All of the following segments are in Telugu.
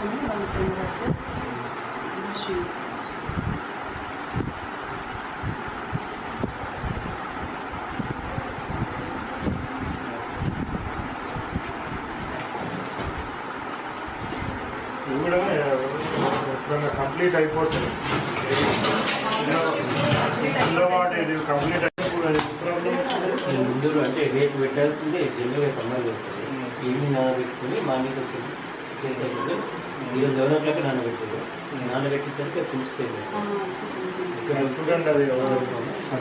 ఇష్టమే వాళ్ళ ఫ్రెండ్ రాశారు కూడా కంప్లీట్ అయిపోతుంది కంప్లీట్ అయిపోతుంది నేను ముందు అంటే రేపు పెట్టాల్సిందే జనరల్గా సమ్మర్ చేస్తుంది ఈవినింగ్ నానబెట్టుకుని మార్నింగ్ వచ్చి చేసి అయిపోతే ఈరోజు లెవెన్ ఓ క్లాక్ నానబెట్టారు నానబెట్టేసరికి అది చూడండి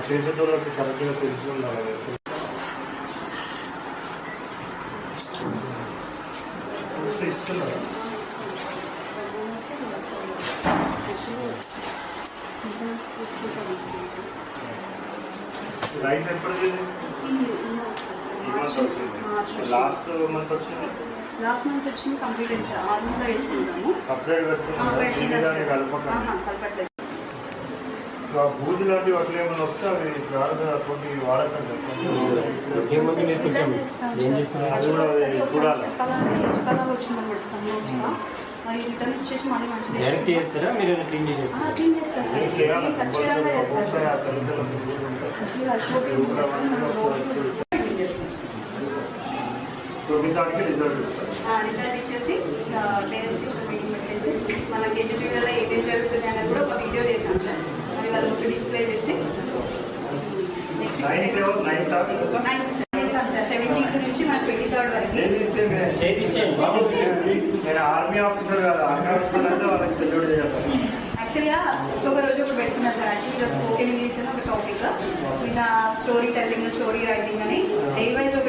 చేసేటోళ్ళకి కరెక్ట్గా తెలిసి ఉండాలి ఇస్తున్నారు రైస్ ఎప్పుడు లాస్ట్ మంత్ వచ్చింది. లాస్ట్ మంత్ వచ్చింది కంప్లీట్ సార్ ఆర్మీలో వేసుకుంటాము కలపట్లేదు సో ఆ బూజు లాంటివి అట్లా ఏమైనా వస్తే అవి గాడుగా కొన్ని వాడకండి ఏమంటే మీరు చూడాలి. డైరెక్ట్ చేస్తారా క్లీన్ చేసేస్తారా క్లీన్ చేయాలి ఖచ్చితంగా క్లీన్ చేస్తాను చూపించడానికి రిజల్ట్ ఇస్తారు రిజల్ట్ ఇచ్చేసి పేరెంట్స్ టీచర్ మీటింగ్ పెట్టేసి మన కేజీపీలో ఏమేమి జరుగుతుంది అనేది కూడా ఒక వీడియో చేశాను సార్. అది వాళ్ళు ఒక డిస్ప్లే చేసి సెవెంటీన్త్ నుంచి మన ట్వంటీ థర్డ్ వరకు. ఆర్మీ ఆఫీసర్ కాదు ఆర్మీ ఆఫీసర్ అంటే వాళ్ళకి తెలియడు చేయాలి. యాక్చువల్గా ఒక్కొక్క రోజు ఒకటి పెట్టుకున్నాను సార్. యాక్చువల్గా స్పోకెన్ ఇంగ్లీష్ అని ఒక టాపిక్ ఇంకా స్టోరీ టెల్లింగ్ స్టోరీ రైటింగ్ అని. డే వైజ్ ఒకటి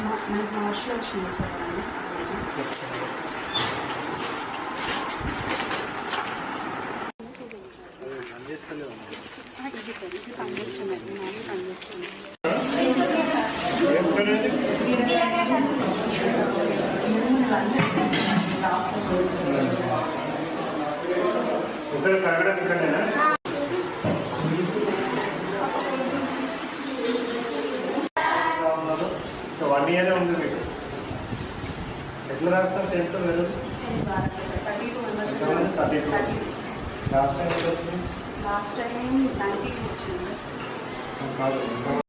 మా- మనకి మార్చిలో వచ్చింది సార్ ఇక్కడ కడగడం ఇక్కడనేనా వన్ ఇయర్ ఉంది మీకు. ఎట్లా రాస్తాం టెన్త్ లేదు thirty two last time last time కాదు